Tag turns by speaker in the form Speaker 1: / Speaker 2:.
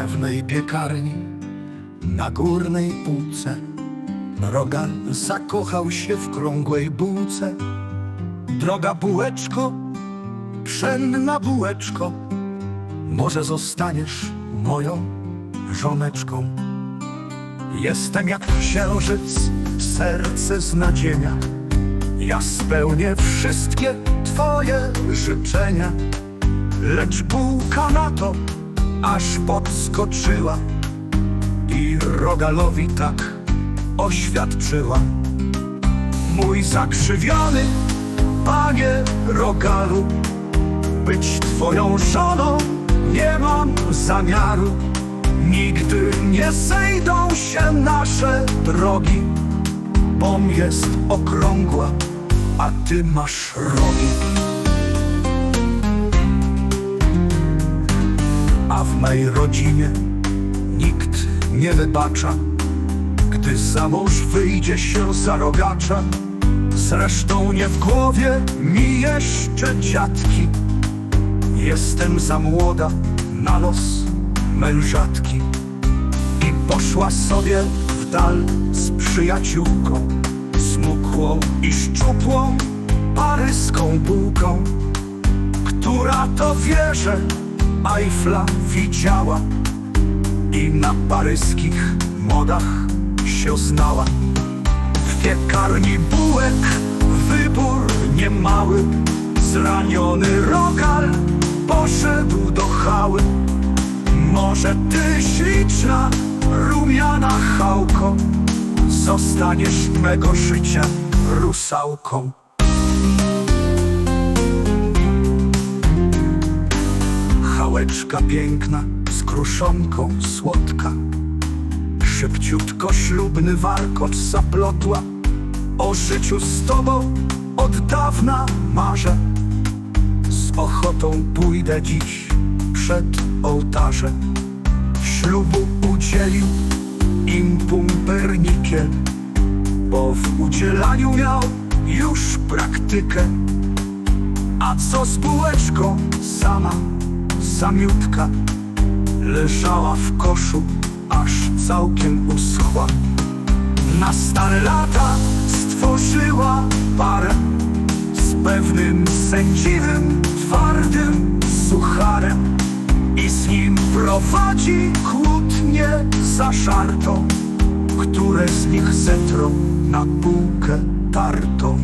Speaker 1: pewnej piekarni na górnej półce Rogan zakochał się w krągłej bułce. Droga bułeczko, pszenna bułeczko Może zostaniesz moją żoneczką. Jestem jak księżyc, serce z nadzienia Ja spełnię wszystkie twoje życzenia Lecz bułka na to aż podskoczyła I Rogalowi tak oświadczyła. Mój zakrzywiony panie Rogalu Być twoją żoną nie mam zamiaru. Nigdy nie zejdą się nasze drogi Bom jest okrągła, a ty masz rogi mej rodzinie. Nikt nie wybacza Gdy za mąż wyjdzie się za rogacza. Zresztą nie w głowie mi jeszcze dziadki. Jestem za młoda na los mężatki. I poszła sobie w dal z przyjaciółką. Smukłą i szczupłą paryską bułką. Która to wieże Eiffla widziała I na paryskich modach się znała. W piekarni bułek wybór niemały Zraniony rogal poszedł do hały. Może ty śliczna, rumiana chałko Zostaniesz mego życia rusałką Chałeczka piękna, z kruszonką słodka. Szybciutko ślubny warkot zaplotła. O życiu z tobą od dawna marzę. Z ochotą pójdę dziś przed ołtarze. Ślubu udzielił im pumpernikiel Bo w udzielaniu miał już praktykę. A co z bułeczką sama, samiutka Leżała w koszu, aż całkiem uschła. Na stare lata stworzyła parę Z pewnym sędziwym, twardym sucharem I z nim prowadzi kłótnie za szartą Które z nich zetrą na bułkę tartą